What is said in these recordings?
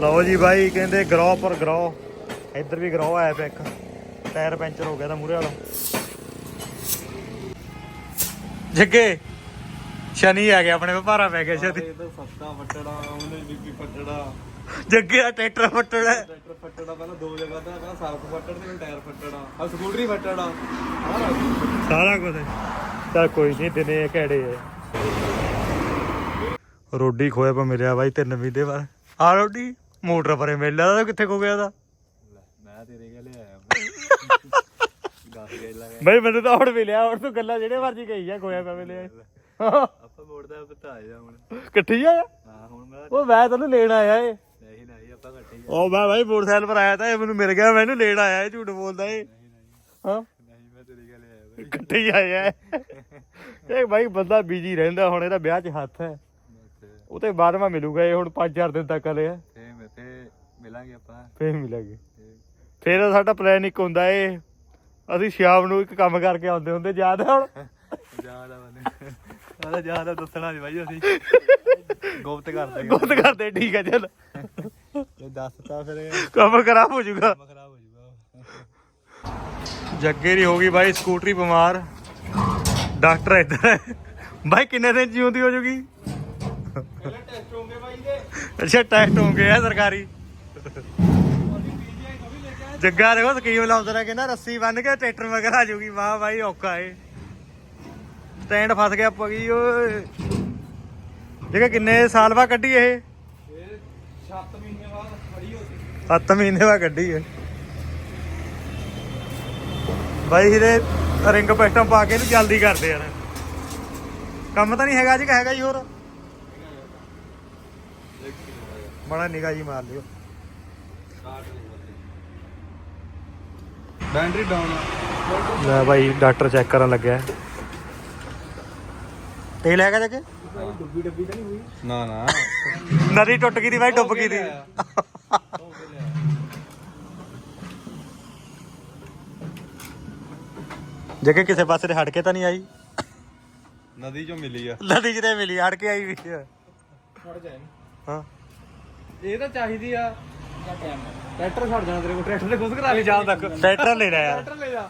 ਲਓ ਜੀ ਬਾਈ ਕਹਿੰਦੇ ਗਰੋ ਪਰ ਗਰੋ ਇੱਧਰ ਵੀ ਗਰੋ ਆਇਆ ਪਿਆ ਇੱਕ। ਟਾਇਰ ਪੈਂਚਰ ਹੋ ਗਿਆ ਤਾਂ ਮੂਰੇ ਵਾਲਾ। ਜੱਗੇ ਸ਼ਨੀ ਆ ਗਿਆ ਆਪਣੇ ਭਾਰਾ ਪੈ ਗਿਆ ਛੇਤੀ ਇਹ ਤਾਂ ਸੱਤਾ ਫੱਟੜਾ ਉਹਨੇ ਬੀਬੀ ਫੱਟੜਾ। ਜੱਗੇ ਦਾ ਟਰੈਕਟਰ ਫੱਟਣਾ ਹੈ। ਟਰੈਕਟਰ ਫੱਟੜਾ ਪਹਿਲਾਂ ਦੋ ਜਗ੍ਹਾ ਦਾ ਪਹਿਲਾਂ ਸਾਫ਼ ਫੱਟੜ ਤੇ ਹੁਣ ਟਾਇਰ ਫੱਟੜਾ। ਆ ਸਕੂਟਰੀ ਫੱਟੜਾ। ਸਾਰਾ ਕੁਝ ਚੱਲ ਕੋਈ ਨਹੀਂ ਦਿਨੇ ਘੜੇ ਐ ਰੋਡੀ ਖੋਇਆ ਪਾ ਮਿਲਿਆ ਬਾਈ ਤਿੰਨ ਮਹੀਨੇ ਬਾਅਦ। ਆ ਰੋਡੀ। ਮੋਟਰ ਪਰੇ ਮਿਲਿਆ ਦਾ ਕਿੱਥੇ ਖੋ ਗਿਆ ਦਾ ਮੈਂ ਤੇਰੇ ਕੋਲ ਆਇਆ ਬਾਈ ਮੈਨੂੰ ਤਾਂ ਮਿਲਿਆ ਤੂੰ ਗੱਲਾਂ ਜਿਹੜੇ ਮਰਜ਼ੀ ਕਹੀ ਜਾ ਖੋਇਆ ਪਾ ਮਿਲਿਆ ਆਪਾਂ ਮੋੜਦਾ ਬਤਾ ਜਾ ਹੁਣ। ਇਕੱਠੀ ਆ? ਹਾਂ ਹੁਣ ਮੈਂ ਉਹ ਮੈਂ ਤੈਨੂੰ ਲੈਣ ਆਇਆ ਏ। ਨਹੀਂ ਨਹੀਂ ਆਪਾਂ ਇਕੱਠੇ ਹੀ ਆ। ਉਹ ਮੈਂ ਬਾਈ ਮੋਟਰਸਾਈਕਲ ਪਰ ਆਇਆ ਤਾਂ ਇਹ ਮੈਨੂੰ ਮਿਲ ਗਿਆ ਮੈਨੂੰ ਲੈਣ ਆਇਆ ਇਹ ਝੂਠ ਬੋਲਦਾ ਏ। ਹਾਂ? ਨਹੀਂ ਮੈਂ ਤੇਰੇ ਕੋਲ ਆਇਆ ਬਈ। ਇਕੱਠੇ ਹੀ ਆਇਆ ਏ। ਇਹ ਬਾਈ ਬੰਦਾ ਬਿਜ਼ੀ ਰਹਿੰਦਾ ਹੁਣ ਇਹਦਾ ਵਿਆਹ 'ਚ ਹੱਥ ਹੈ। ਉਹ ਤੇ ਬਾਅਦ ਮੈਂ ਮਿਲੂਗਾ ਇਹ ਹੁਣ 5-4 ਦਿਨ ਤੱਕ ਹਲੇ ਤੇ ਮਿਲਾਂਗੇ ਆਪਾਂ। ਫੇਰ ਮਿਲਾਂਗੇ। ਫੇਰ। ਸਾਡਾ ਪਲਾਨ ਇੱਕ ਹੁੰਦਾ ਏ ਅਸੀਂ ਸ਼ਾਮ ਨੂੰ ਇੱਕ ਕੰਮ ਕਰਕੇ ਆਉਂਦੇ ਹੁੰਦੇ ਯਾਦ ਹੈ ਹੁਣ? ਜ਼ਿਆਦਾ ਬੰਦੇ ਆਦਾ ਜ਼ਿਆਦਾ ਦੱਸਣਾ ਨਹੀਂ ਬਾਈ ਅਸੀਂ। ਗੁਪਤ ਕਰਦੇ ਗੁੱਤ ਕਰਦੇ ਠੀਕ ਹੈ ਚੱਲ। ਜੇ ਦੱਸਤਾ ਫਿਰ ਕੰਮ ਖਰਾਬ ਹੋ ਜਾਊਗਾ। ਕੰਮ ਖਰਾਬ ਹੋ ਜਾਊਗਾ। ਜੱਗੇ ਦੀ ਹੋ ਗਈ ਬਾਈ ਸਕੂਟਰੀ ਬਿਮਾਰ। ਡਾਕਟਰ ਇੱਧਰ ਹੈ। ਬਾਈ ਕਿੰਨੇ ਦਿਨ ਜਿਉਂਦੀ ਹੋ ਜੂਗੀ? ਪਹਿਲਾਂ ਟੈਸਟ ਹੋਣਗੇ ਬਾਈ ਦੇ। ਅੱਛਾ ਟੈਸਟ ਹੋਣਗੇ ਆ ਸਰਕਾਰੀ। ਜੱਗਾ ਦੇਖੋ ਸਕੀਮ ਲਾਉਂਦਾ ਰਿਹਾ ਕਹਿੰਦਾ ਰੱਸੀ ਬੰਨ ਕੇ ਟਰੈਕਟਰ ਮਗਰ ਆ ਜੂਗੀ। ਵਾਹ ਬਾਈ, ਔਖਾ ਏ। ਸਟੈਂਡ ਫਸ ਗਿਆ ਪਗੀ ਓਏ। ਜੱਗਾ ਕਿੰਨੇ ਸਾਲ ਬਾਅਦ ਕੱਢੀ ਇਹ। 7 ਮਹੀਨੇ ਬਾਅਦ ਖੜੀ ਹੋ 7 ਮਹੀਨੇ ਬਾਅਦ ਕੱਢੀ ਏ ਬਾਈ, ਇਹਦੇ ਰਿੰਗ ਪੈਸਟਮ ਪਾ ਕੇ ਇਹਨੂੰ ਜਲਦੀ ਕਰਦੇ ਯਾਰ ਕੰਮ ਤਾਂ ਨਹੀਂ ਹੈਗਾ ਜੀ ਹੈਗਾ ਜੀ ਹੋਰ। ਬੜਾ ਨਿਗਾਹ ਜੀ ਮਾਰ ਲਿਓ। ਬੈਟਰੀ ਡਾਊਨ ਲੈ ਬਾਈ ਡਾਕਟਰ ਚੈੱਕ ਕਰਨ ਲੱਗਿਆ। ਤੇਲ ਹੈਗਾ ਜੱਗੇ ਡੁੱਬੀ ਡੱਬੀ ਤਾਂ ਨਹੀਂ ਹੋਈ ਨਾ ਨਾ। ਨਦੀ ਟੁੱਟ ਗਈ ਦੀ ਬਾਈ ਡੁੱਬ ਗਈ ਦੀ। ਜੱਗੇ ਕਿਸੇ ਪਾਸੇ ਤੇ ਹਟ ਕੇ ਤਾਂ ਨਹੀਂ ਆਈ? ਨਦੀ ਚੋਂ ਮਿਲੀ ਆ। ਨਦੀ ਜਿਹਦੇ ਮਿਲੀ ਹਟ ਕੇ ਆਈ ਵੀ ਜਾਏ ਹਾਂ। ਇਹ ਤਾਂ ਚਾਹੀਦੀ ਆ। ਟਰੈਕਟਰ ਛੱਡ ਜਾਣਾ ਤੇਰੇ ਕੋਲ ਟਰੈਕਟਰ ਤੇ ਖੁਦ ਕਰਾ ਲਈ ਜਾਣ ਤੱਕ। ਟਰੈਕਟਰ ਲੈਣਾ ਯਾਰ। ਟਰੈਕਟਰ ਲੈ ਜਾ।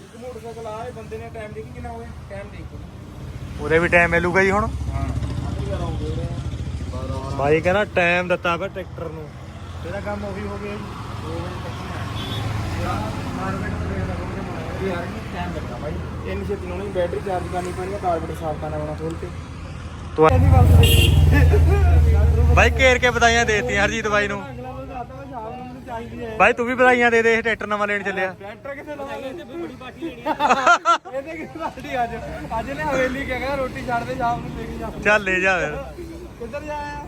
ਇੱਕ ਮੋਟਰਸਾਈਕਲ ਆ ਇਹ ਬੰਦੇ ਨੇ ਟਾਈਮ ਦੇਖੀ ਕਿੰਨਾ ਹੋਇਆ ਟਾਈਮ ਦੇਖ ਉਹਦੇ ਵੀ ਟਾਈਮ ਮਿਲੂਗਾ ਜੀ ਹੁਣ। ਹਾਂ। ਬਾਈ ਕਹਿੰਦਾ ਟਾਈਮ ਦਿੱਤਾ ਵਾ ਟਰੈਕਟਰ ਨੂੰ। ਤੇਰਾ ਕੰਮ ਉਹੀ ਹੋ ਗਿਆ ਜੀ। ਯਾਰ ਟਾਈਮ ਲੱਗਦਾ ਬਾਈ। ਇੰਨੀ ਛੇਤੀ ਨੂੰ ਨਹੀਂ ਬੈਟਰੀ ਚਾਰਜ ਕਰਨੀ ਪੈਣੀ ਆ ਕਾਰਬੋਰੇਟਰ ਸਾਫ਼ ਕਰਨਾ ਪੈਣਾ ਖੋਲ ਕੇ। ਤੂੰ ਬਾਈ ਘੇਰ ਕੇ ਵਧਾਈਆਂ ਦੇਤੀਆਂ ਹਰਜੀਤ ਬਾਈ ਨੂੰ ਅਗਲਾ ਬੰਦਾ ਆਤਾ ਵਾ ਸ਼ਾਮ ਨੂੰ ਮੈਨੂੰ ਚਾਹੀਦੀ ਹੈ ਬਾਈ ਤੂੰ ਵੀ ਵਧਾਈਆਂ ਦੇ ਦੇ ਇਹ ਟਰੈਕਟਰ ਨਵਾਂ ਲੈਣ ਚੱਲਿਆ। ਟਰੈਕਟਰ ਕਿੱਥੇ ਲਵਾਂਗੇ ਇਹਦੇ ਬੜੀ ਪਾਰਟੀ ਲੈਣੀ ਇਹਦੇ ਕਿੱਥੇ ਪਾਰਟੀ ਅੱਜ? ਅੱਜ ਨੇ ਹਵੇਲੀ ਕਿਹਾ ਕਹਿੰਦਾ ਰੋਟੀ ਛੱਡ ਦੇ ਸ਼ਾਮ ਨੂੰ ਲੈ ਕੇ ਜਾ। ਚੱਲ ਲੈ ਜਾ ਫਿਰ। ਕਿੱਧਰ ਜਾਇਆ ਆ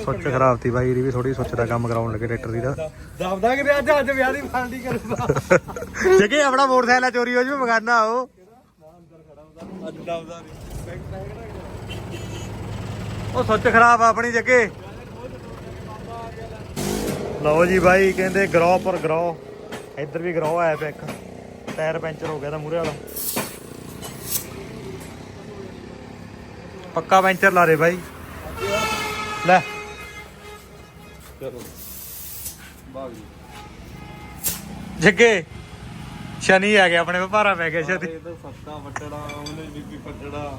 ਸੁੱਚ ਖਰਾਬ ਤੀ ਬਾਈ ਇਹਦੀ ਵੀ ਥੋੜੀ ਸੁੱਚ ਦਾ ਕੰਮ ਕਰਾਉਣ ਲੱਗੇ ਟਰੈਕਟਰ ਦੀ ਦਾ ਦਬਦਾ ਕਿ ਅੱਜ ਅੱਜ ਵਿਆਹ ਦੀ ਪਾਰਟੀ ਕਰੂਗਾ। ਜਗੇ ਆਪਣਾ ਮੋਟਰਸਾਈਕਲ ਚੋਰੀ ਹੋ ਜੂ ਮਗਾਨਾ ਉਹ ਅੱਜ ਦਬਦਾ ਨਹੀਂ ਉਹ ਸੁੱਚ ਖਰਾਬ ਆ ਆਪਣੀ ਜੱਗੇ। ਲਓ ਜੀ ਬਾਈ ਕਹਿੰਦੇ ਗਰੋ ਪਰ ਗਰੋ ਇੱਧਰ ਵੀ ਗਰੋ ਆਇਆ ਪਿਆ ਇੱਕ। ਟਾਇਰ ਪੈਂਚਰ ਹੋ ਗਿਆ ਤਾਂ ਮੂਰੇ ਵਾਲਾ। ਪੱਕਾ ਪੈਂਚਰ ਲਾ ਦੇ ਬਾਈ। ਲੈ। ਚਲੋ। ਬਾਗ ਜੀ। ਜੱਗੇ ਸ਼ਨੀ ਆ ਗਿਆ ਆਪਣੇ ਭਾਰਾ ਪੈ ਗਿਆ ਛੇਤੀ ਇਹ ਤਾਂ ਸੱਤਾ ਫੱਟੜਾ ਉਹਨੇ ਬੀਬੀ ਫੱਟੜਾ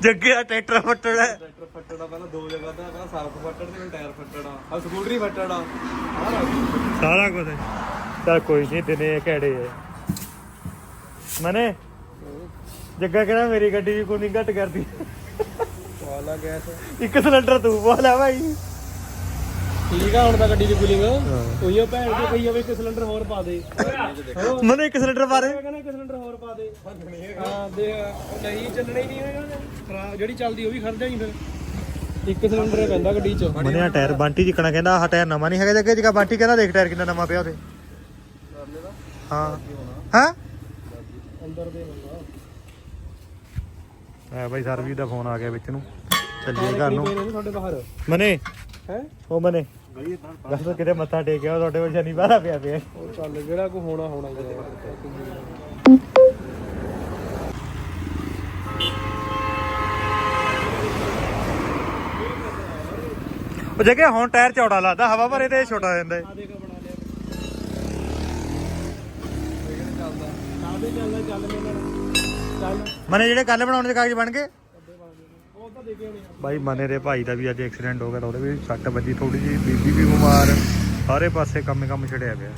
ਜੱਗੇ ਦਾ ਟਰੈਕਟਰ ਫੱਟਣਾ ਹੈ। ਟਰੈਕਟਰ ਫੱਟੜਾ ਪਹਿਲਾਂ ਦੋ ਜਗ੍ਹਾ ਦਾ ਪਹਿਲਾਂ ਸਾਫ਼ ਫੱਟੜ ਤੇ ਟਾਇਰ ਫੱਟੜਾ ਆ ਸਕੂਟਰੀ ਫੱਟੜਾ ਸਾਰਾ ਕੁਝ ਚੱਲ ਕੋਈ ਨਹੀਂ ਦਿਨੇ ਘੜੇ ਐ ਮਨੇ ਜੱਗਾ ਕਹਿੰਦਾ ਮੇਰੀ ਗੱਡੀ ਵੀ ਕੋਈ ਨਹੀਂ ਘੱਟ ਕਰਦੀ। ਵਾਲਾ ਗੈਸ ਇੱਕ ਸਿਲੰਡਰ ਤੂੰ ਬੋਲਾ ਭਾਈ। ਠੀਕ ਆ ਹੁਣ ਤਾਂ ਗੱਡੀ ਦੀ ਕੂਲਿੰਗ ਉਹੀ ਉਹ ਭੈਣ ਦੀ ਕਹੀ ਜਾਵੇ ਇੱਕ ਸਿਲੰਡਰ ਹੋਰ ਪਾ ਦੇ। ਮਨੇ ਇੱਕ ਸਿਲੰਡਰ ਬਾਰੇ ਕਹਿੰਦਾ ਇੱਕ ਸਿਲੰਡਰ ਹੋਰ ਪਾ ਦੇ। ਹਾਂ ਦੇ ਨਹੀਂ ਚੱਲਣਾ ਹੀ ਨਹੀਂ ਹੈਗਾ ਖਰਾਬ ਜਿਹੜੀ ਚੱਲਦੀ ਉਹ ਵੀ ਖਰਚਾ ਹੀ ਫਿਰ। ਇੱਕ ਸਿਲੰਡਰ ਹੀ ਪੈਂਦਾ ਗੱਡੀ 'ਚ। ਮਨੇ ਆ ਟਾਇਰ ਬੰਟੀ ਜਿੱਕਣਾ ਕਹਿੰਦਾ ਆਹ ਟਾਇਰ ਨਵਾਂ ਨਹੀਂ ਹੈਗਾ ਜੱਗੇ ਜਿਕਾ ਬੰਟੀ ਕਹਿੰਦਾ ਦੇਖ ਟਾਇਰ ਕਿੰਨਾ ਨਵਾਂ ਪਿਆ ਉਹਦੇ। ਹਾਂ। ਹਾਂ? ਅੰਦਰ ਦੇ ਹੁੰਦਾ ਐ ਬਾਈ ਸਰਵੀਸ ਦਾ ਫੋਨ ਆ ਗਿਆ ਵਿੱਚ ਨੂੰ। ਚੱਲੀਏ ਘਰ ਨੂੰ। ਨੇ ਤੁਹਾਡੇ ਬਾਹਰ। ਮਨੇ। ਹੈ? ਉਹ ਮਨੇ। ਦੱਸ ਕਿਤੇ ਮੱਥਾ ਟੇਕਿਆ ਤੁਹਾਡੇ ਕੋਲ ਸ਼ਨੀਵਾਰ ਪਿਆ ਪਿਆ। ਉਹ ਚੱਲ ਜਿਹੜਾ ਕੋ ਹੋਣਾ ਹੋਣਾ ਹੀ ਹੈ ਉਹ ਜਗੇ ਹੁਣ ਟਾਇਰ ਚੌੜਾ ਲੱਗਦਾ ਹਵਾ ਭਰੇ ਤੇ ਛੋਟਾ ਹੋ ਜਾਂਦਾ ਚੱਲ ਮਨੇ ਜਿਹੜੇ ਕੱਲ ਬਣਾਉਣ ਦੇ ਕਾਗਜ਼ ਬਣ ਗਏ? ਗਏ ਬਾਈ ਮਨੇ ਦੇ ਭਾਈ ਦਾ ਵੀ ਅੱਜ ਐਕਸੀਡੈਂਟ ਹੋ ਗਿਆ ਤਾਂ ਉਹਦੇ ਵੀ ਸੱਟ ਵੱਜੀ ਥੋੜੀ ਜੀ ਬੀਬੀ ਵੀ ਬਿਮਾਰ, ਸਾਰੇ ਪਾਸੇ ਕੰਮ ਕੰਮ ਛੜਿਆ ਪਿਆ।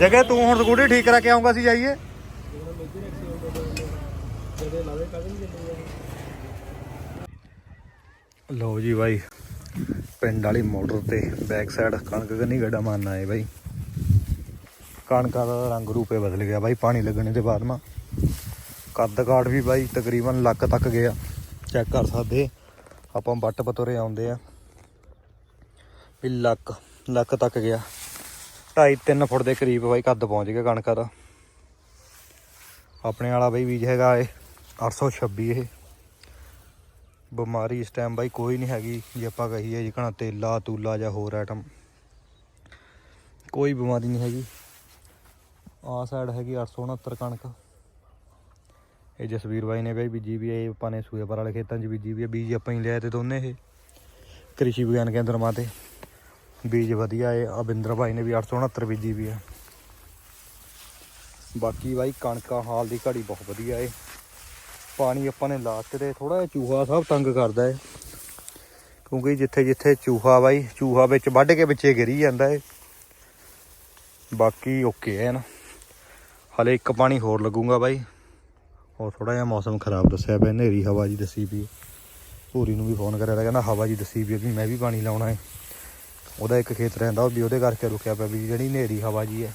ਜਗੇ ਤੂੰ ਹੁਣ ਸਕੂਟੀ ਠੀਕ ਕਰਾ ਕੇ ਆਉਂਗਾ ਸੀ ਜਾਈਏ? ਲਓ ਜੀ ਬਾਈ, ਪਿੰਡ ਵਾਲੀ ਮੋਟਰ ਤੇ ਬੈਕ ਸਾਈਡ ਕਣਕ ਗੰਨੀ ਗੱਡਾ ਮਾਰਨਾ ਹੈ ਬਾਈ। ਕਣਕਾਂ ਦਾ ਰੰਗ ਰੂਪੇ ਬਦਲ ਗਿਆ ਬਾਈ, ਪਾਣੀ ਲੱਗਣੇ ਦੇ ਬਾਅਦ ਮਾ ਕੱਦ ਕਾਟ ਵੀ ਬਾਈ ਤਕਰੀਬਨ ਲੱਕ ਤੱਕ ਗਿਆ ਚੈੱਕ ਕਰ ਸਕਦੇ। ਆਪਾਂ ਬੱਟ ਪਤੋਰੇ ਆਉਂਦੇ ਆ। ਵੀ ਲੱਕ ਲੱਕ ਤੱਕ ਗਿਆ। 2.5 3 ਫੁੱਟ ਦੇ ਕਰੀਬ ਬਾਈ ਕੱਦ ਪਹੁੰਚ ਗਿਆ ਕਣਕਾਂ ਦਾ। ਆਪਣੇ ਵਾਲਾ ਬਾਈ ਬੀਜ ਹੈਗਾ ਇਹ 826 ਇਹ। ਬਿਮਾਰੀ ਇਸ ਟਾਈਮ ਬਾਈ ਕੋਈ ਨਹੀਂ ਹੈਗੀ, ਜੇ ਆਪਾਂ ਕਹੀਏ ਜਿਕਣਾ ਤੇਲਾ, ਤੂਲਾ ਜਾਂ ਹੋਰ ਆਈਟਮ ਕੋਈ ਬਿਮਾਰੀ ਨਹੀਂ ਹੈਗੀ। ਆਹ ਸਾਈਡ ਹੈਗੀ 869 ਕਣਕ। ਇਹ ਜਸਵੀਰ ਬਾਈ ਨੇ ਬਾਈ ਬੀਜੀ ਵੀ ਹੈ ਇਹ ਆਪਾਂ ਨੇ ਸੂਏਪਰ ਵਾਲੇ ਖੇਤਾਂ 'ਚ ਬੀਜੀ ਵੀ ਹੈ ਬੀਜ ਆਪਾਂ ਹੀ ਲਿਆਏ ਤੇ ਦੋਨੇ ਇਹ ਕ੍ਰਿਸ਼ੀ ਵਿਗਿਆਨ ਕੇਂਦਰ ਮਾਤੇ ਬੀਜ ਵਧੀਆ ਹੈ ਅਬਿੰਦਰ ਬਾਈ ਨੇ ਵੀ 869 ਬੀਜੀ ਵੀ ਹੈ ਬਾਕੀ ਬਾਈ ਕਣਕਾਂ ਹਾਲ ਦੀ ਘੜੀ ਬਹੁਤ ਵਧੀਆ ਏ ਪਾਣੀ ਆਪਾਂ ਨੇ ਲਾ ਕੇ ਤੇ ਥੋੜਾ ਜਿਹਾ ਚੂਹਾ ਸਭ ਤੰਗ ਕਰਦਾ ਏ ਕਿਉਂਕਿ ਜਿੱਥੇ ਜਿੱਥੇ ਚੂਹਾ ਬਾਈ, ਚੂਹਾ ਵਿੱਚ ਵੱਢ ਕੇ ਵਿੱਚੇ ਗਿਰੀ ਜਾਂਦਾ ਏ ਬਾਕੀ ਓਕੇ ਹੈ ਨਾ। ਹਲੇ ਇੱਕ ਪਾਣੀ ਹੋਰ ਲੱਗੂਗਾ ਬਾਈ। ਉਹ ਥੋੜਾ ਜਿਹਾ ਮੌਸਮ ਖਰਾਬ ਦੱਸਿਆ ਪਿਆ, ਹਨੇਰੀ ਹਵਾ ਜੀ ਦੱਸੀ ਪਈ ਪੂਰੀ ਨੂੰ ਵੀ ਫੋਨ ਕਰਿਆ ਤਾਂ ਕਹਿੰਦਾ ਹਵਾ ਜੀ ਦੱਸੀ ਪਈ ਆ ਵੀ ਮੈਂ ਵੀ ਪਾਣੀ ਲਾਉਣਾ ਹੈ। ਉਹਦਾ ਇੱਕ ਖੇਤ ਰਹਿੰਦਾ, ਉਹ ਵੀ ਉਹਦੇ ਕਰਕੇ ਰੁਕਿਆ ਪਿਆ ਵੀ ਜਿਹੜੀ ਹਨੇਰੀ ਹਵਾ ਜੀ ਹੈ।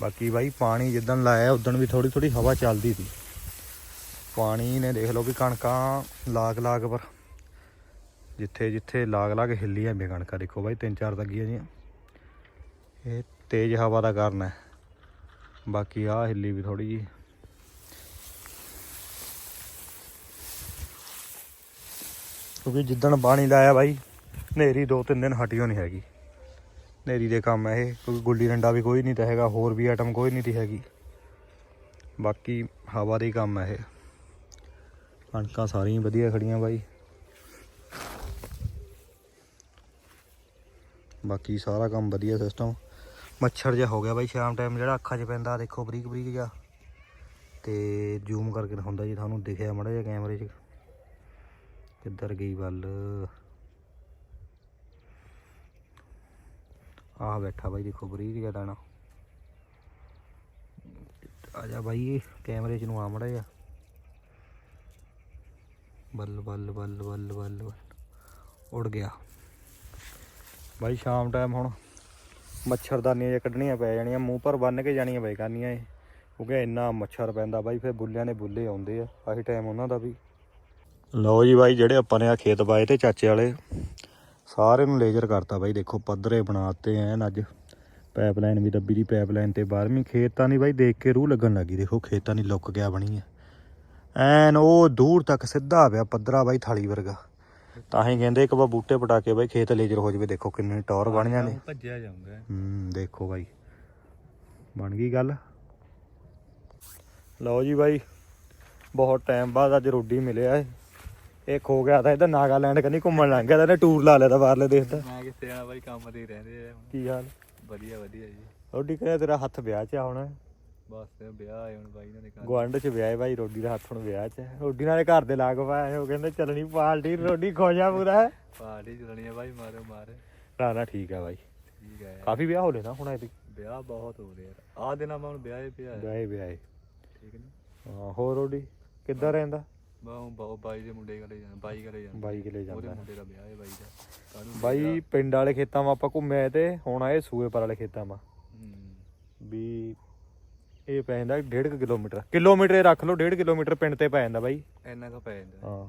ਬਾਕੀ ਬਾਈ ਪਾਣੀ ਜਿੱਦਣ ਲਾਇਆ, ਉਦਣ ਵੀ ਥੋੜੀ ਥੋੜੀ ਹਵਾ ਚੱਲਦੀ ਸੀ। ਪਾਣੀ ਨੇ ਦੇਖ ਲਓ ਵੀ ਕਣਕਾਂ ਲਾਗ ਲਾਗ ਪਰ, ਜਿੱਥੇ ਜਿੱਥੇ ਲਾਗ ਲਾਗ ਆ ਵੀ ਕਣਕਾਂ, ਦੇਖੋ ਬਾਈ ਤਿੰਨ ਚਾਰ ਲੱਗੀਆਂ ਜੀ ਇਹ ਤੇਜ਼ ਹਵਾ ਦਾ ਕਾਰਨ ਹੈ। ਬਾਕੀ ਆ ਹਿੱਲੀ ਵੀ ਥੋੜੀ ਜੀ ਕਿਉਂਕਿ ਜਿੱਦਣ ਬਾਣੀ ਲਾਇਆ ਬਾਈ, ਹਨੇਰੀ ਦੋ ਤਿੰਨ ਦਿਨ ਹਟਿਓ ਨਹੀਂ ਹੈਗੀ। ਹਨੇਰੀ ਦੇ ਕੰਮ ਹੈ ਇਹ, ਕਿਉਂਕਿ ਗੁੱਲੀ ਡੰਡਾ ਵੀ ਕੋਈ ਨਹੀਂ ਤਾਂ ਹੈਗਾ, ਹੋਰ ਵੀ ਆਈਟਮ ਕੋਈ ਨਹੀਂ ਤੀ ਹੈਗੀ। ਬਾਕੀ ਹਵਾ ਦਾ ਹੀ ਕੰਮ ਹੈ ਇਹ। ਕਣਕਾਂ ਸਾਰੀਆਂ ਵਧੀਆ ਖੜੀਆਂ ਬਾਈ। ਬਾਕੀ ਸਾਰਾ ਕੰਮ ਵਧੀਆ ਸਿਸਟਮ ਮੱਛਰ ਜਿਹਾ ਹੋ ਗਿਆ ਬਾਈ ਸ਼ਾਮ ਟਾਈਮ ਜਿਹੜਾ ਅੱਖਾਂ 'ਚ ਪੈਂਦਾ ਦੇਖੋ ਬਰੀਕ ਬਰੀਕ ਜਿਹਾ। ਤੇ ਜ਼ੂਮ ਕਰਕੇ ਹੁੰਦਾ ਜੀ, ਤੁਹਾਨੂੰ ਦਿਖਿਆ ਮੜਾ ਜਿਹਾ ਕੈਮਰੇ 'ਚ। ਕਿੱਧਰ ਗਈ ਵੱਲ? ਆਹ ਬੈਠਾ ਬਾਈ ਦੇਖੋ, ਬਰੀਕ ਜਿਹਾ ਦਾਣਾ। ਆ ਜਾ ਬਾਈ, ਕੈਮਰੇ 'ਚ ਨੂੰ ਆ ਬੱਲ ਬੱਲ ਬੱਲ ਬੱਲ ਬੱਲ ਬੱਲ ਉੜ ਗਿਆ। ਬਾਈ ਸ਼ਾਮ ਟਾਈਮ ਹੁਣ। ਮੱਛਰਦਾਨੀਆਂ ਜਿਹਾ ਕੱਢਣੀਆਂ ਪੈ ਜਾਣੀਆਂ, ਮੂੰਹ ਪਰ ਬੰਨ ਕੇ ਜਾਣੀਆਂ ਪੈ ਕਰਨੀਆਂ ਇਹ। ਕਿਉਂਕਿ ਇੰਨਾ ਮੱਛਰ ਪੈਂਦਾ ਬਾਈ, ਫਿਰ ਬੁੱਲਿਆਂ ਦੇ ਬੁੱਲੇ ਆਉਂਦੇ ਆ। ਆਹੀ ਟਾਈਮ ਉਹਨਾਂ ਦਾ ਵੀ। ਲਓ ਜੀ ਬਾਈ ਜਿਹੜੇ ਆਪਾਂ ਨੇ ਆ ਖੇਤ ਬਾਏ ਤੇ ਚਾਚੇ ਵਾਲੇ ਸਾਰੇ ਨੂੰ ਲੇਜ਼ਰ ਕਰਤਾ ਬਾਈ। ਦੇਖੋ ਪੱਧਰੇ ਬਣਾਤੇ ਐਨ ਅੱਜ। ਪਾਈਪਲਾਈਨ ਵੀ ਦੱਬੀ ਦੀ ਪਾਈਪਲਾਈਨ ਤੇ 12ਵੀਂ ਖੇਤਾਂ ਦੀ ਬਾਈ ਦੇਖ ਕੇ ਰੂਹ ਲੱਗਣ ਲੱਗੀ। ਦੇਖੋ ਖੇਤਾਂ ਦੀ ਲੁੱਕ ਗਿਆ ਬਣੀ ਹੈ ਐਨ ਉਹ ਦੂਰ ਤੱਕ ਸਿੱਧਾ ਪਿਆ ਪੱਧਰਾ ਬਾਈ ਥਾਲੀ ਵਰਗਾ। ਤਾਂ ਹੀ ਕਹਿੰਦੇ ਇੱਕ ਵਾਰ ਬੂਟੇ ਪਟਾ ਕੇ ਬਾਈ ਖੇਤ ਲੇਜ਼ਰ ਹੋ ਜਵੇ। ਦੇਖੋ ਕਿੰਨੇ ਟੌਰ ਬਣ ਜਾਣੇ ਭੱਜਿਆ ਜਾਊਗਾ। ਹੂੰ ਦੇਖੋ ਬਾਈ। ਬਣ ਗਈ ਗੱਲ। ਲਓ ਜੀ ਬਾਈ ਬਹੁਤ ਟਾਈਮ ਬਾਅਦ ਅੱਜ ਰੋਡੀ ਮਿਲਿਆ ਏ। ਇਹ ਖੋ ਗਿਆ ਤਾਂ ਇਹਦਾ ਨਾਗਾਲੈਂਡ ਕੰਨੀ ਘੁੰਮਣ ਲੰਘ ਗਿਆ ਤਾਂ ਇਹਨੇ ਟੂਰ ਲਾ ਲਿਆ ਤਾਂ ਬਾਹਰਲੇ ਦੇਸ਼ ਦਾ। ਮੈਂ ਕਿੱਥੇ ਆ ਬਾਈ ਕੰਮ ਤੇ ਹੀ ਰਹਿੰਦੇ ਆ ਕੀ ਹਾਲ? ਵਧੀਆ ਵਧੀਆ ਜੀ। ਰੋਡੀ ਕਹਿੰਦਾ ਤੇਰਾ ਹੱਥ ਵਿਆਹ 'ਚ ਆ ਹੁਣ। ਬਸ ਵਿਆਹ ਆਏ ਹੁਣ ਬਾਈ ਇਹਨਾਂ ਦੇ ਘਰ ਗਵਾਂਢ 'ਚ ਵਿਆਹ ਹੈ ਬਾਈ ਰੋਡੀ ਦਾ ਹੱਥ ਹੁਣ ਵਿਆਹ 'ਚ। ਹੈ ਰੋਡੀ ਨਾਲੇ ਘਰ ਦੇ ਲਾਗ ਪਾਏ ਉਹ ਕਹਿੰਦੇ ਚੱਲਣੀ ਪਾਲਟੀ ਰੋਡੀ ਖੋਜਾ ਪੂਰਾ। ਪਾਰਟੀ ਚਲਣੀ ਆ ਬਾਈ ਮਾਰੋ ਮਾਰ। ਨਾ ਨਾ ਠੀਕ ਆ ਬਾਈ। ਠੀਕ ਹੈ ਕਾਫੀ ਵਿਆਹ ਹੋ ਲਏ ਨਾ ਹੁਣ ਇਹਦੇ। ਵਿਆਹ ਬਹੁਤ ਹੋ ਰਿਹਾ ਆ ਦਿਨਾਂ ਮੈਂ ਹੁਣ ਵਿਆਹ ਹੀ ਪਿਆ। ਹੈ। ਵਿਆਹ ਵਿਆਹ। ਠੀਕ ਨੇ? ਹਾਂ ਹੋਰ ਰੋਡੀ ਕਿੱਦਾਂ ਰਹਿੰਦਾ? ਬਾ ਹੁਣ ਬਹੁਤ ਬਾਈ ਦੇ ਮੁੰਡੇ ਘਰੇ ਜਾਣਾ ਬਾਈ ਘਰੇ ਜਾਣਾ ਬਾਈ ਕਿਲੇ ਉਹਦੇ ਜਾਂਦਾ ਮੁੰਡੇ ਦਾ ਵਿਆਹ ਹੈ ਬਾਈ ਦਾ। ਕਾਹਨੂੰ ਬਾਈ ਪਿੰਡ ਵਾਲੇ ਖੇਤਾਂ 'ਮਾ ਆਪਾਂ ਘੁੰਮੇ ਆਏ ਤੇ ਹੁਣ ਆਏ ਸੂਏ ਪਰ ਵਾਲੇ ਖੇਤਾਂ 'ਮਾ ਹੂੰ। ਵੀ ਇਹ ਪੈ ਜਾਂਦਾ 1.5 ਕਿਲੋਮੀਟਰ। ਕਿਲੋਮੀਟਰ ਇਹ ਰੱਖ ਲਓ 1.5 ਕਿਲੋਮੀਟਰ ਪਿੰਡ ਤੇ ਪੈ ਜਾਂਦਾ ਬਾਈ। ਇੰਨਾ ਕੁ ਪੈ ਜਾਂਦਾ। ਹਾਂ।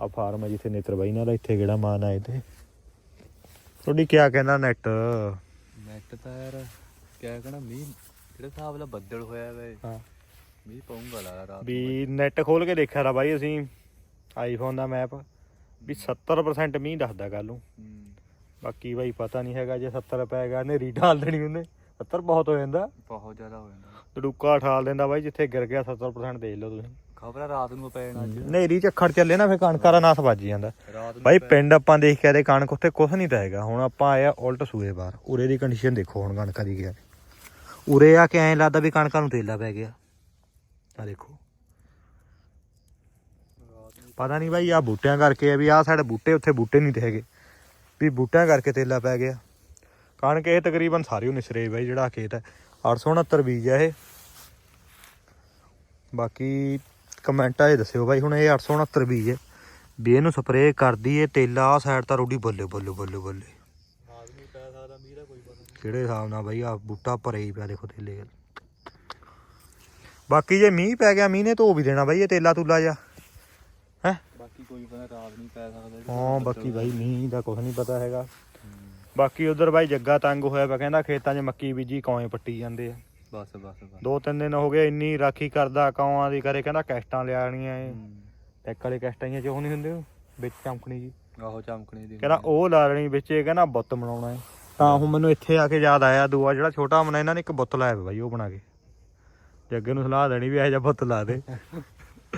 ਆ ਫਾਰਮ ਹੈ ਜਿੱਥੇ ਨੇਤਰ ਬਾਈ ਨਾਲ ਇੱਥੇ ਕਿਹੜਾ ਮਾਨ ਆਏ ਤੇ। ਤੁਹਾਡੀ ਕਿਆ ਕਹਿੰਦਾ ਨੈਟ ਨੈਟ ਤਾਂ ਯਾਰ ਕਿਆ ਕਹਣਾ ਮੀਂਹ ਜਿਹੜੇ ਹਿਸਾਬ ਨਾਲ ਬੱਦਲ ਹੋਇਆ ਵੇ ਹਾਂ। ਮੀਂਹ ਪਊਂਗਾ ਲਾ ਰਾਤ। ਵੀ ਨੈਟ ਖੋਲ ਕੇ ਦੇਖਿਆ ਰਾ ਬਾਈ ਅਸੀਂ ਆਈਫੋਨ ਦਾ ਮੈਪ ਵੀ 70% ਮੀਂਹ ਦੱਸਦਾ ਕੱਲ ਨੂੰ। ਬਾਕੀ ਬਾਈ ਪਤਾ ਨਹੀਂ ਹੈਗਾ ਜੇ 70 ਪੈ ਗਿਆ ਨੇ ਢਾਲ ਦੇਣੀ ਉਹਨੇ। 70 ਬਹੁਤ ਹੋ ਜਾਂਦਾ। ਬਹੁਤ ਜ਼ਿਆਦਾ ਹੋ ਜਾਂਦਾ। ਤੜੂਕਾ ਠਾਲ ਦਿੰਦਾ ਬਾਈ ਜਿੱਥੇ ਗਿਰ ਗਿਆ 70% ਦੇਖ ਲਓ ਤੁਸੀਂ। ਖਬਰ ਰਾਤ ਨੂੰ ਪੈਣਾ ਅੱਜ। ਨੇਰੀ ਝੱਖੜ ਚੱਲੇ ਨਾ ਫਿਰ ਕਣਕਾਂ ਦਾ ਨਾਸ ਵੱਜ ਜਾਂਦਾ। ਬਾਈ ਪਿੰਡ ਆਪਾਂ ਦੇਖ ਕੇ ਆਦੇ ਕਣਕ ਉੱਥੇ ਕੁਝ ਨਹੀਂ ਤਾਂ ਹੈਗਾ ਹੁਣ ਆਪਾਂ ਆਇਆ ਉਲਟ ਸੂਏ ਬਾਹਰ। ਉਰੇ ਦੀ ਕੰਡੀਸ਼ਨ ਦੇਖੋ ਹੁਣ ਕਣਕਾਂ ਦੀ ਗਿਆ ਉਰੇ ਆ ਕੇ ਐਂ ਲੱਗਦਾ ਵੀ ਕਣਕਾਂ ਨੂੰ ਤੇਲਾ ਪੈ ਗਿਆ। ਆ ਦੇਖੋ। ਪਤਾ ਨਹੀਂ ਬਾਈ ਆ ਬੂਟਿਆਂ ਕਰਕੇ ਆ ਵੀ ਆ ਸਾਡੇ ਬੂਟੇ ਉੱਥੇ ਬੂਟੇ ਨਹੀਂ ਤੇ ਹੈਗੇ। ਵੀ ਬੂਟਿਆਂ ਕਰਕੇ ਤੇਲਾ ਪੈ ਗਿਆ। ਕਣਕ ਇਹ ਤਕਰੀਬਨ ਸਾਰੀ ਓ ਨਿਸਰੇ ਬਾਈ ਜਿਹੜਾ ਖੇਤ ਹੈ। 869 ਬੀਜ ਹੈ ਇਹ। ਬਾਕੀ ਕਮੈਂਟਾਂ 'ਚ ਦੱਸਿਓ ਬਾਈ ਹੁਣ ਇਹ 869 ਬੀਜ ਹੈ। ਵੀ ਇਹਨੂੰ ਸਪਰੇਅ ਕਰਦੀ ਏ ਤੇਲਾ ਆ ਸਾਈਡ ਤਾਂ ਰੋਡੀ ਬੱਲੇ ਬੱਲੇ ਬੱਲੇ ਬੱਲੇ। ਕਿਹੜੇ ਹਿਸਾਬ ਨਾਲ ਬਾਈ ਆ ਬੂਟਾ ਭਰੇ ਹੀ ਪਿਆ ਦੇਖੋ ਤੇਲੇ। ਬਾਕੀ ਜੇ ਮੀਂਹ ਪੈ ਗਿਆ ਮੀਂਹ ਨੇ ਧੋ ਵੀ ਦੇਣਾ ਬਾਈ ਇਹ ਤੇਲਾ ਤੁਲਾ ਜਾ ਹੈ? ਬਾਕੀ ਕੋਈ ਪਤਾ ਰਾਤ ਨਹੀਂ ਪੈ ਸਕਦਾ ਹਾਂ ਬਾਕੀ ਬਾਈ ਮੀਂਹ ਦਾ ਕੁਝ ਨਹੀਂ ਪਤਾ ਹੈਗਾ। ਬਾਕੀ ਉਧਰ ਬਾਈ ਜੱਗਾ ਤੰਗ ਹੋਇਆ ਪਿਆ ਕਹਿੰਦਾ ਖੇਤਾਂ 'ਚ ਮੱਕੀ ਬੀਜੀ ਕੌਏ ਪੱਟੀ ਜਾਂਦੇ ਆ। ਬਸ ਬਸ ਬਸ। ਦੋ ਤਿੰਨ ਦਿਨ ਹੋ ਗਏ ਇੰਨੀ ਰਾਖੀ ਕਰਦਾ ਕੌਆਂ ਦੀ ਕਰੇ ਕਹਿੰਦਾ ਕੈਸਟਾਂ ਲਿਆਣੀਆਂ ਏ ਟੈਕ ਵਾਲੇ ਕੈਸਟਾਂ ਚ ਉਹ ਨਹੀਂ ਹੁੰਦੇ ਵਿੱਚ ਚਮਕਣੀ ਜੀ ਆਹੋ ਚਮਕਣੀ ਦੀ ਕਹਿੰਦਾ ਉਹ ਲਾ ਲੈਣੀ ਵਿੱਚ ਇਹ ਕਹਿੰਦਾ ਬੁੱਤ ਬਣਾਉਣਾ ਹੈ। ਤਾਂ ਹੁਣ ਮੈਨੂੰ ਇੱਥੇ ਆ ਕੇ ਯਾਦ ਆਇਆ ਦੂਆ ਜਿਹੜਾ ਛੋਟਾ ਮਨਾ ਇਹਨਾਂ ਨੇ ਇੱਕ ਬੁੱਤ ਲਾਇਆ ਬਾਈ ਉਹ ਬਣਾ ਕੇ। ਤੇ ਅੱਗੇ ਨੂੰ ਸਲਾਹ ਦੇਣੀ ਵੀ ਇਹੋ ਜਿਹਾ ਬੁੱਤ ਲਾ ਦੇ।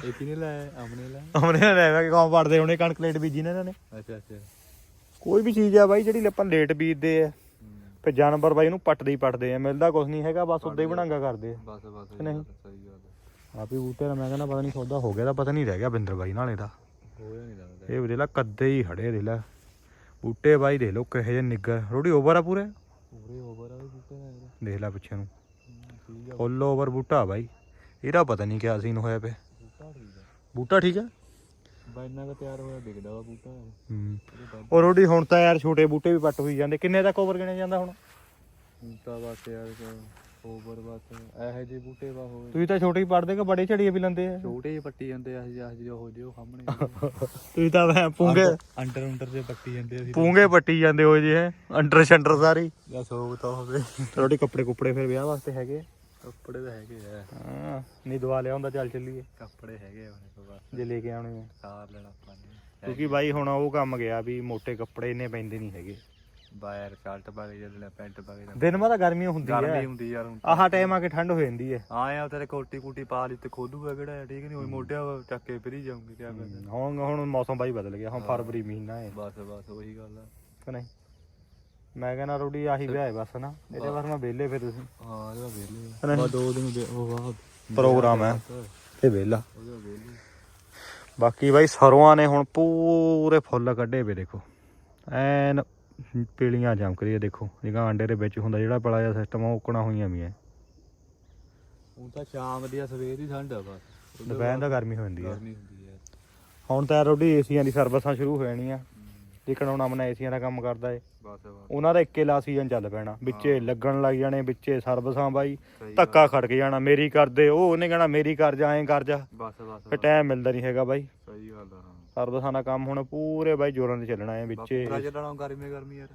ਇਹ ਕਿਨੇ ਲੈ ਆਮਨੇ ਲੈ ਉਹਨੇ ਲੈ ਕੇ ਕੌਂ ਪੜਦੇ ਹੁਣੇ ਕਣਕ ਲੇਟ ਬੀਜੀ ਨੇ ਇਹਨਾਂ ਨੇ। ਅੱਛਾ ਅੱਛਾ। ਕੋਈ ਵੀ ਚੀਜ਼ ਆ ਬਾਈ ਜਿਹੜੀ ਆਪਾਂ ਲੇਟ ਬੀਜਦੇ ਆ ਫਿਰ ਜਾਨਵਰ ਬਾਈ ਉਹਨੂੰ ਪੱਟਦੇ ਹੀ ਪੱਟਦੇ ਆ ਮਿਲਦਾ ਕੁਝ ਨਹੀਂ ਹੈਗਾ ਬਸ ਉਦਾਂ ਹੀ ਬਣਾਂਗਾ ਕਰਦੇ ਆ। ਬਸ ਬਸ ਨਹੀਂ? ਸਹੀ ਗੱਲ ਆਪੀ ਬੂਟੇ ਦਾ ਮੈਂ ਕਹਿੰਦਾ ਪਤਾ ਨਹੀਂ ਸੌਦਾ ਹੋ ਗਿਆ ਤਾਂ ਪਤਾ ਨਹੀਂ ਰਹਿ ਗਿਆ ਬਿੰਦਰ ਬਾਈ ਨਾਲੇ ਦਾ ਹੋਇਆ ਨਹੀਂ ਲੱਗਦਾ ਇਹ ਵੀ ਦੇਖ ਲਾ ਕੱਦੇ ਹੀ ਖੜੇ ਦੇਖ ਲਾ। ਬੂਟੇ ਬਾਈ ਦੇਖ ਲੋ ਕਿਹੋ ਜਿਹੇ ਨਿੱਗਰ ਰੋੜੀ ਓਵਰ ਆ ਪੂਰੇ? ਪੂਰੇ ਓਵਰ ਆ ਬੂਟੇ ਨਾਲ ਦੇਖ ਲੈ ਪਿੱਛੇ ਨੂੰ। ਠੀਕ ਆ ਫੁੱਲ ਓਵਰ ਬੂਟਾ ਬਾਈ। ਇਹਦਾ ਪਤਾ ਨਹੀਂ ਕਿਆ ਸੀਨ ਹੋਇਆ ਪਿਆ। ਬੂਟਾ ਠੀਕ ਆ। ਬੂਟਾ ਠੀਕ ਆ? ਬਾਇਨਾ ਦਾ ਤਿਆਰ ਹੋਇਆ ਦਿਖਦਾ ਵਾ ਬੂਟਾ। ਹੂੰ। ਰੋਡੀ ਹੁਣ ਤਾਂ ਯਾਰ ਛੋਟੇ ਬੂਟੇ ਵੀ ਪੱਟ ਹੋਈ ਜਾਂਦੇ। ਕਿੰਨੇ ਤੱਕ ਓਵਰ ਗਿਣਿਆ ਜਾਂਦਾ ਹੁਣ? ਬੂਟਾ ਬਸ ਯਾਰ ਓਵਰ ਬਸ ਇਹੋ ਜਿਹੇ ਬੂਟੇ ਵਾ ਹੋਵੇ। ਤੁਸੀਂ ਤਾਂ ਛੋਟੇ ਹੀ ਪੜਦੇ ਕਿ ਬੜੇ ਝੜੀਏ ਵੀ ਲੰਦੇ ਆ? ਛੋਟੇ ਜਿਹੇ ਪੱਟੀ ਜਾਂਦੇ ਆ ਜਿਹੇ ਜਿਹੇ ਉਹ ਜਿਹੇ ਸਾਹਮਣੇ। ਤੁਸੀਂ ਤਾਂ ਮੈਂ ਪੂੰਗੇ ਅੰਡਰ ਅੰਡਰ ਜੇ ਪੱਟੀ ਜਾਂਦੇ ਅਸੀਂ ਪੂੰਗੇ ਪੱਟੀ ਜਾਂਦੇ ਹੋ ਜੇ ਹੈ ਅੰਡਰ ਸ਼ੰਡਰ ਸਾਰੀ। ਜਾਂ ਸੋਗ ਤਾਂ ਹੋਵੇ। ਰੋਡੀ ਕੱਪੜੇ ਕੁੱਪੜੇ ਫਿਰ ਵਿਆਹ ਵਾਸਤੇ ਹੈਗੇ ਕੱਪੜੇ ਤਾਂ ਹੈਗੇ ਆ। ਹਾਂ ਨਹੀਂ ਦਵਾ ਲਿਆ ਹੁੰਦਾ ਚੱਲ ਚੱਲੀਏ। ਕੱਪੜੇ ਹੈਗੇ ਆ ਆਪਣੇ ਕੋਲ ਬਸ ਜੇ ਲੈ ਕੇ ਆਉਣੇ ਆ। ਸਾਰ ਲੈਣਾ ਆਪਾਂ ਨੇ। ਕਿਉਂਕਿ ਬਾਈ ਹੁਣ ਉਹ ਕੰਮ ਗਿਆ ਵੀ ਮੋٹے ਕੱਪੜੇ ਇੰਨੇ ਪੈਂਦੇ ਨਹੀਂ ਹੈਗੇ। ਬਾਇਰ ਸ਼ਰਟ ਪਾ ਕੇ ਚੱਲਣਾ ਪੈਂਟ ਪਾ ਕੇ ਦਿਨ ਮਾ ਤਾਂ ਗਰਮੀ ਹੁੰਦੀ ਗਰਮੀ ਹੈ ਹੁੰਦੀ ਯਾਰ ਹੁਣ। ਆਹ ਟਾਈਮ ਆ ਕੇ ਠੰਡ ਹੋ ਜਾਂਦੀ ਹੈ ਆਏ ਆ ਤੇਰੇ ਕੋਟੀ ਕੁਟੀ ਪਾ ਲਈ ਤੇ ਖੋਲੂਗਾ ਕਿਹੜਾ ਹੈ, ਠੀਕ ਨਹੀਂ ਹੋਈ ਮੋਢਿਆ ਚੱਕ ਕੇ ਫਿਰੀ ਜਾਉਂਗੇ ਕਿਆ ਕਰਨਾ। ਹੁਣ ਹੁਣ ਮੌਸਮ ਬਾਈ ਬਦਲ ਗਿਆ ਹੁਣ ਫਰਵਰੀ ਮਹੀਨਾ ਹੈ ਬਸ ਬਸ ਉਹੀ ਗੱਲ ਆ। ਕਿ ਨਹੀਂ? ਮੈਂ ਕਹਿੰਦਾ ਰੋਡੀ ਆਹੀ ਵਿਆਹ ਹੈ ਬਸ ਨਾ ਇਹਦੇ ਬਾਅਦ ਮੈਂ ਵਿਹਲੇ ਫਿਰ ਤੁਸੀਂ। ਹਾਂ ਇਹਦਾ ਵੇਲੇ। ਬਾ ਦੋ ਦਿਨ ਉਹ ਵਾਹ। ਪ੍ਰੋਗਰਾਮ ਹੈ ਤੇ ਵਿਹਲਾ ਉਹਦਾ ਵੇਲੇ ਬਾਕੀ ਬਾਈ ਸਰੋਆਂ ਨੇ ਹੁਣ ਪੂਰੇ ਫੁੱਲ ਕੱਢੇ ਵੇ ਦੇਖੋ। ਐਨ ਪੀਲੀਆਂ ਚਮਕ ਰਹੀਆਂ ਦੇਖੋ। ਜਿਹੜਾ ਆਂਡੇ ਦੇ ਵਿੱਚ ਹੁੰਦਾ ਜਿਹੜਾ ਪਲਾ ਜਿਹਾ ਸਿਸਟਮ ਉਹ ਉਕਣਾ ਹੋਈਆਂ ਵੀ ਐ ਹੁਣ ਤਾਂ ਸ਼ਾਮ ਦੀ ਆ ਸਵੇਰ ਦੀ ਠੰਡ ਆ ਬਸ। ਦੁਪਹਿਰ ਦਾ ਗਰਮੀ ਹੋ ਜਾਂਦੀ ਹੈ ਗਰਮੀ ਹੁੰਦੀ ਹੈ ਹੁਣ ਤਾਂ ਰੋਡੀ ਏਸੀਆਂ ਦੀ ਸਰਵਿਸਾਂ ਸ਼ੁਰੂ ਹੋ ਜਾਣੀਆਂ। ਜਿਕਣ ਹੁਣ ਅਮਨਾ ਏਸੀਆਂ ਦਾ ਕੰਮ ਕਰਦਾ ਏ। ਉਹਨਾਂ ਦਾ ਇੱਕੇ ਲਾ ਸੀਜ਼ਨ ਚੱਲ ਪੈਣਾ। ਵਿੱਚੇ ਲੱਗਣ ਲੱਗ ਜਾਣੇ ਵਿੱਚੇ ਸਰਵਿਸਾਂ ਬਾਈ। ਧੱਕਾ ਖੜਕ ਜਾਣਾ ਮੇਰੀ ਕਰਦੇ ਉਹ ਉਹਨੇ ਕਹਿਣਾ ਮੇਰੀ ਕਰ ਜਾ ਐਂ ਕਰ ਜਾ। ਬਸ ਬਸ ਫਿਰ ਟਾਈਮ ਮਿਲਦਾ ਨਹੀਂ ਹੈਗਾ ਬਾਈ। ਸਹੀ ਗੱਲ ਆ ਦਾ ਕੰਮ ਹੁਣ ਪੂਰੇ ਬਾਈ ਜੋਰਾਂ ਤੇ ਚੱਲਣਾ ਹੈ ਵਿੱਚੇ। ਬਾਪੂ ਚੱਲਣਾ ਗਰਮੀ ਗਰਮੀ ਯਾਰ।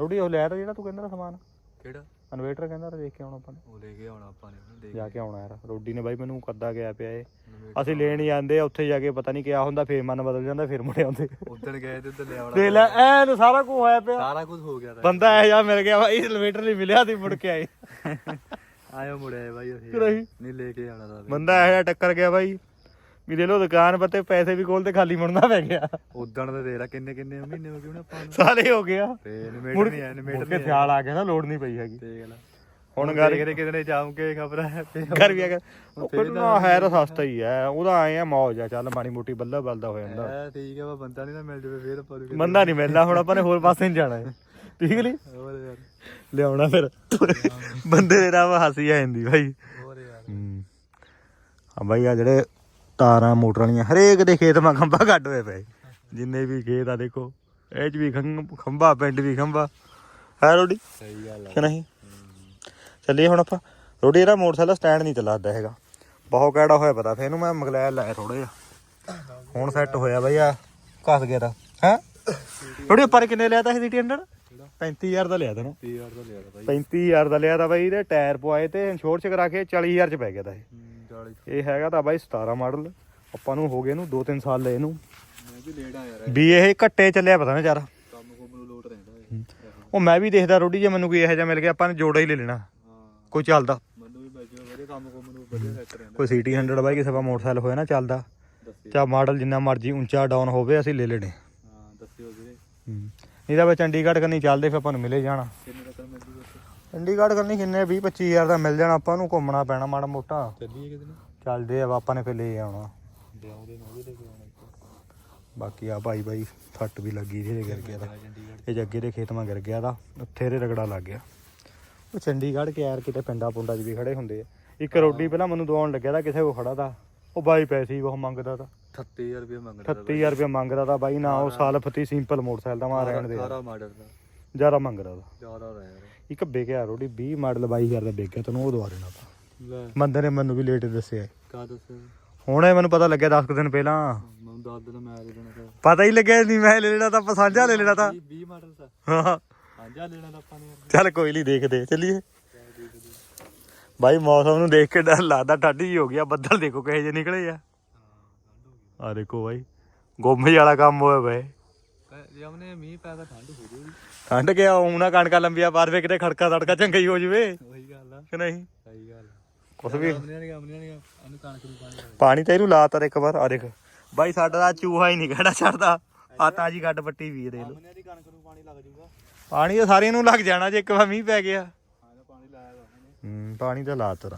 ਰੋਡੀ ਉਹ ਲੈ ਤਾ ਜਿਹੜਾ ਤੂੰ ਕਹਿੰਦਾ ਸਮਾਨ। ਕਿਹੜਾ? ਇਨਵੇਟਰ ਕਹਿੰਦਾ ਤਾ ਦੇਖ ਕੇ ਆਉਣਾ ਆਪਾਂ ਨੇ। ਉਹ ਲੈ ਕੇ ਆਉਣਾ ਆਪਾਂ ਨੇ ਉਹਨੂੰ ਦੇਖ ਜਾ ਕੇ ਆਉਣਾ ਯਾਰ। ਰੋਡੀ ਨੇ ਬਾਈ ਮੈਨੂੰ ਕੱਦਾ ਗਿਆ ਪਿਆ ਏ। ਅਸੀਂ ਲੈਣ ਹੀ ਜਾਂਦੇ ਆ ਉੱਥੇ ਜਾ ਕੇ ਪਤਾ ਨਹੀਂ ਕਿਆ ਹੁੰਦਾ ਫੇਰ ਮਨ ਬਦਲ ਜਾਂਦਾ ਫੇਰ ਮੁੜ ਆਉਂਦੇ। ਉਦਣ ਗਏ ਤੇ ਉਧਰ ਲੈ ਆਉਣਾ ਦੇਖ ਲੈ ਐਨ ਸਾਰਾ ਕੁਝ ਹੋਇਆ ਪਿਆ। ਸਾਰਾ ਕੁਝ ਹੋ ਗਿਆ ਬੰਦਾ ਇਹ ਜਾ ਮਿਲ ਗਿਆ ਬਾਈ ਇਨਵੇਟਰ ਨਹੀਂ ਮਿਲਿਆ ਤੇ ਮੁੜ ਕੇ ਆਏ। ਆਇਓ ਮੁੜਿਆ ਬਾਈ ਉਹ ਨਹੀਂ? ਲੈ ਕੇ ਆਉਣਾ ਬੰਦਾ ਇਹ ਟੱਕਰ ਗਿਆ ਬਾਈ। ਵੀ ਦੇ ਲੋ ਦੁਕਾਨ ਪੱਤੇ ਪੈਸੇ ਵੀ ਕੋਲ ਤੇ ਖਾਲੀ ਮੁੜਨਾ ਪੈ ਗਿਆ। ਉਦਣ ਤੇ ਦੇਖ ਲੈ ਕਿੰਨੇ ਕਿੰਨੇ ਮਹੀਨੇ ਹੋ ਗਏ ਉਹਨੇ ਆਪਾਂ ਨੂੰ। ਸਾਰੇ ਹੋ ਗਿਆ ਤੇ ਮੁੜ ਨਹੀਂ ਮੁੜ ਇਨਵੇਟਰ ਕੇ ਖਿਆਲ ਆ ਗਿਆ ਨਾ ਲੋੜ ਨਹੀਂ ਪਈ ਹੈਗੀ। ਦੇਖ ਲੈ। ਹੁਣ ਗੱਲ ਦੇਖਦੇ ਕਿਤੇ ਜਾਉਂਗੇ ਖਬਰ ਹੈ ਕਰ ਵੀ ਅਗਰ ਉਹ ਕੱਢਣਾ ਹੈ ਤਾਂ ਸਸਤਾ ਹੀ ਹੈ ਉਹਦਾ ਆਏ ਆ ਮੌਜ ਆ ਚੱਲ ਮਾੜੀ ਮੋਟੀ ਬੱਲਾ ਬਲਦਾ ਹੋ ਜਾਂਦਾ। ਹੈ ਠੀਕ ਹੈ ਵਾ ਬੰਦਾ ਨਹੀਂ ਨਾ ਮਿਲ ਜਾਵੇ ਫੇਰ ਆਪਾਂ ਨੂੰ ਕਿਤੇ- ਨਹੀਂ ਮਿਲਦਾ ਹੁਣ ਆਪਾਂ ਨੇ ਹੋਰ ਪਾਸੇ ਨਹੀਂ ਜਾਣਾ। ਹੈ ਠੀਕ ਨਹੀਂ ਹੋਰ ਯਾਰ। ਲਿਆਉਣਾ ਫਿਰ। ਬੰਦੇ ਦੇ ਨਾਲ ਹੱਸੀ ਆ ਜਾਂਦੀ ਭਾਈ ਹੋਰ ਯਾਰ। ਹੂੰ। ਆ ਬਾਈ ਆ ਜਿਹੜੇ ਤਾਰਾਂ ਮੋਟਰ ਵਾਲੀਆਂ ਹਰੇਕ ਦੇ ਖੇਤ ਮਾ ਖੰਭਾ ਕੱਢ ਹੋਏ ਪਏ ਜਿੰਨੇ ਵੀ ਖੇਤ ਆ ਦੇਖੋ ਇਹ ਚ ਵੀ ਖੰਭ- ਖੰਭਾ ਪਿੰਡ ਵੀ ਖੰਭਾ। ਹੈ ਰੋਡੀ? ਸਹੀ ਗੱਲ ਕਿ ਨਹੀਂ? ਚੱਲੀਏ ਹੁਣ ਆਪਾਂ। ਰੋਡੀ ਇਹਦਾ ਮੋਟਰਸਾਈਕਲ ਸਟੈਂਡ ਨਹੀਂ ਚੱਲਦਾ ਹੈਗਾ। ਬਹੁਤ ਕਿਹੜਾ ਹੋਇਆ ਪਤਾ ਫੇਰ ਇਹਨੂੰ ਮੈਂ ਮਗਲੈਲ ਲਾਇਆ ਥੋੜਾ ਜਿਹਾ। ਹੁਣ ਸੈੱਟ ਹੋਇਆ ਬਈ ਆ ਘਸ ਗਿਆ ਤਾਂ। ਹੈ? ਰੋਡੀ ਨੇ ਕਿੰਨੇ ਲਿਆ ਤਾ ਇਹ ਸਿਟੀ 100 35000 ਦਾ ਲਿਆ ਤਾ ਨਾ। 30 ਯਾਰ ਦਾ ਲਿਆ ਤਾਂ ਬਾਈ। 35000 ਦਾ ਲਿਆ ਤਾਂ ਬਾਈ ਇਹਦੇ ਟਾਇਰ ਪਵਾਏ ਤੇ ਇੰਸ਼ੋਰ ਚ ਕਰਾ ਕੇ 40000 ਚ ਪੈ ਗਿਆ ਤਾਂ ਇਹ। 40 ਇਹ ਹੈਗਾ ਤਾਂ ਬਾਈ 17 ਮਾਡਲ। ਆਪਾਂ ਨੂੰ ਹੋ ਗਏ ਇਹਨੂੰ 2-3 ਸਾਲ ਲਏ ਇਹਨੂੰ। ਮੈਂ ਵੀ ਲੇਟ ਆ ਯਾਰ ਵੀ ਇਹ ਘੱਟੇ ਚੱਲਿਆ ਪਤਾ ਨਾ ਯਾਰ। ਕੰਮ ਕੁਮ ਨੂੰ ਲੋਟ ਰਹਿੰਦਾ ਇਹ। ਉਹ ਮੈਂ ਵੀ ਦੇਖਦਾ ਰੋਡੀ ਜੇ ਮੈਨੂੰ ਕੋਈ ਇਹੋ ਜਿਹਾ ਮਿਲ ਗਿਆ ਆਪਾਂ ਨੇ ਜੋੜਾ ਹੀ ਲੈ ਲੈਣਾ। ਕੋਈ ਚੱਲਦਾ। ਮੈਨੂੰ ਵੀ ਮਿਲ ਜਾਵੇ ਵਧੀਆ ਕੰਮ ਕੰਮ ਨੂੰ ਵਧੀਆ ਸੈੱਟ ਰਹਿੰਦਾ। ਕੋਈ ਸਿਟੀ 100 ਬਾਈ ਕਿਸੇ ਦਾ ਮੋਟਰਸਾਈਕਲ ਹੋਇਆ ਨਾ ਚੱਲਦਾ। ਚਾ ਮਾਡਲ ਜਿੰਨਾ ਮਰਜ਼ੀ ਉੱਚਾ ਡਾਊਨ ਹੋਵੇ ਅਸੀਂ ਲੈ ਲੈਣੇ। ਹਾਂ ਦੱਸਿਓ ਵੀਰੇ। ਨਹੀਂ ਤਾਂ ਬਈ ਚੰਡੀਗੜ੍ਹ ਕੰਨੀ ਚੱਲਦੇ ਫਿਰ ਆਪਾਂ ਨੂੰ ਮਿਲੇ ਜਾਣਾ ਕਿੰਨੇ ਤੱਕ ਮਿਲ ਜੂਗਾ ਉੱਥੇ? ਚੰਡੀਗੜ੍ਹ ਕੰਨੀ ਕਿੰਨੇ 20 25000 ਦਾ ਮਿਲ ਜਾਣਾ ਆਪਾਂ ਨੂੰ ਘੁੰਮਣਾ ਪੈਣਾ ਮਾੜਾ ਮੋਟਾ। ਚੱਲੀਏ ਕਿਤੇ ਨੂੰ। ਚੱਲਦੇ ਆ ਆਪਾਂ ਨੇ ਫਿਰ ਲੈ ਆਉਣਾ। ਲਿਆਉਂਦੇ ਨੂੰ ਲੈ ਬਾਕੀ ਆ ਭਾਈ ਭਾਈ ਫੱਟ ਵੀ ਲੱਗੀ ਇਹਦੇ ਗਿਰ ਗਿਆ ਚੰਡੀਗੜ੍ਹ ਇਹ ਜੱਗੇ ਦੇ ਖੇਤ ਮਾ ਗਿਰ ਗਿਆ ਦਾ ਉੱਥੇ ਇਹਦੇ ਰਗੜਾ ਲੱਗ ਗਿਆ। ਉਹ ਚੰਡੀਗੜ੍ਹ ਕੇ ਯਾਰ ਕਿਤੇ ਪਿੰਡਾਂ ਪੁੰਡਾਂ 'ਚ ਵੀ ਖੜੇ ਹੁੰਦੇ ਆ। ਇੱਕ ਰੋਡੀ ਪਹਿਲਾਂ ਮੈਨੂੰ ਦਵਾਉਣ ਲੱਗਿਆ ਤਾਂ ਕਿਸੇ ਕੋ ਖੜਾ ਦਾ ਉਹ ਬਾਈ ਪੈਸੇ ਹੀ ਬਹੁਤ ਮੰਗਦਾ ਤਾਂ। 38000 ਰੁਪਏ ਮੰਗਦਾ 38000 ਰੁਪਏ ਮੰਗਦਾ ਤਾਂ ਬਾਈ ਨਾ ਉਹ ਸਾਲ ਫਤੀ ਸਿੰਪਲ ਮੋਟਰਸਾਈਕਲ ਦਾ ਮਾ ਰਹਿਣ ਦੇ। ਸਾਰਾ ਮਾਡਲ ਦਾ। ਜ਼ਿਆਦਾ ਮੰਗਦਾ ਦਾ ਜ਼ਿਆਦਾ ਦਾ ਯਾਰ। ਇੱਕ ਵਿਕਿਆ ਰੋਡੀ 20 ਮਾਡਲ 22000 ਦਾ ਵਿਕਿਆ ਤੈਨੂੰ ਉਹ ਦਵਾ ਦੇਣਾ ਲੈ। ਬੰਦੇ ਨੇ ਮੈਨੂੰ ਵੀ ਲੇਟ ਦੱਸਿਆ ਕਾ ਦੱਸਿਆ? ਹੁਣੇ ਮੈਨੂੰ ਪਤਾ ਲੱਗਿਆ 10 ਕੁ ਦਿਨ ਪਹਿਲਾਂ। ਮੈਨੂੰ ਦੱਸ ਦੇਣਾ ਮੈਂ ਲੈ ਲੈਣਾ ਤਾਂ। ਪਤਾ ਹੀ ਲੱਗਿਆ ਨਹੀਂ ਮੈਂ ਲੈ ਲੈਣਾ ਤਾਂ ਆਪਾਂ ਸਾਂਝਾ ਲੈ ਲੈਣਾ ਤਾਂ। 20 ਮਾਡਲ ਦਾ ਹਾਂ। ਸਾਂਝਾ ਲੈਣਾ ਤਾਂ ਆਪਾਂ ਨੇ। ਚੱਲ ਕੋਈ ਨਹੀਂ ਦੇਖਦੇ ਚੱਲੀਏ। ਬਾਈ ਮੌਸਮ ਨੂੰ ਦੇਖ ਕੇ ਡਰ ਲੱਗਦਾ ਠੰਡੀ ਜੀ ਹੋ ਗਿਆ ਬੱਦਲ ਦੇਖੋ ਕਿਹੋ ਜਿਹੇ ਨਿਕਲੇ ਆ। ਆ ਦੇਖੋ ਬਾਈ ਗੋਮੇ ਵਾਲਾ ਕੰਮ ਹੋਇਆ ਬਈ ਪੈ- ਜੇ ਉਹਨੇ ਮੀਂਹ ਪੈ ਤਾਂ ਠੰਡ ਹੋ ਜੂਗੀ ਠੰਡ ਗਿਆ ਉਹਨਾਂ ਕਣਕਾਂ ਲੰਬੀਆਂ ਪਾਰ ਵੇ ਕਿਤੇ ਖੜਕਾ ਤੜਕਾ ਚੰਗਾ ਹੀ ਹੋ ਜਵੇ। ਉਹੀ ਗੱਲ ਆ। ਕਿ ਨਹੀਂ? ਸਹੀ ਗੱਲ ਕੁਛ ਵੀ। ਅਮਨੀਆਂ ਨਹੀਂ ਅਮਨੀਆਂ ਨਹੀਂ ਉਹਨੂੰ ਕਣਕ ਨੂੰ ਪਾਣੀ ਪਾਣੀ ਤਾਂ ਇਹਨੂੰ ਲਾਤਾ ਇੱਕ ਵਾਰ ਆ ਦੇਖ। ਬਾਈ ਸਾਡਾ ਤਾਂ ਚੂਹਾ ਹੀ ਨਹੀਂ ਖੜਾ ਛੱਡਦਾ। ਆ ਤਾਜੀ ਗੱਡ ਪੱਟੀ ਵੀ ਦੇਖ ਲਓ। ਅਮਨੀਆਂ ਦੀ ਕਣਕ ਨੂੰ ਪਾਣੀ ਲੱਗ ਜੂਗਾ। ਪਾਣੀ ਤਾਂ ਸਾਰਿਆਂ ਨੂੰ ਲੱਗ ਜਾਣਾ ਜੇ ਇੱਕ ਵਾਰ ਮੀਂਹ ਪੈ ਗਿਆ। ਹਾਂ ਤਾਂ ਪਾਣੀ ਲਾਇਆ ਹੂੰ ਪਾਣੀ ਤਾਂ ਲਾਤਾ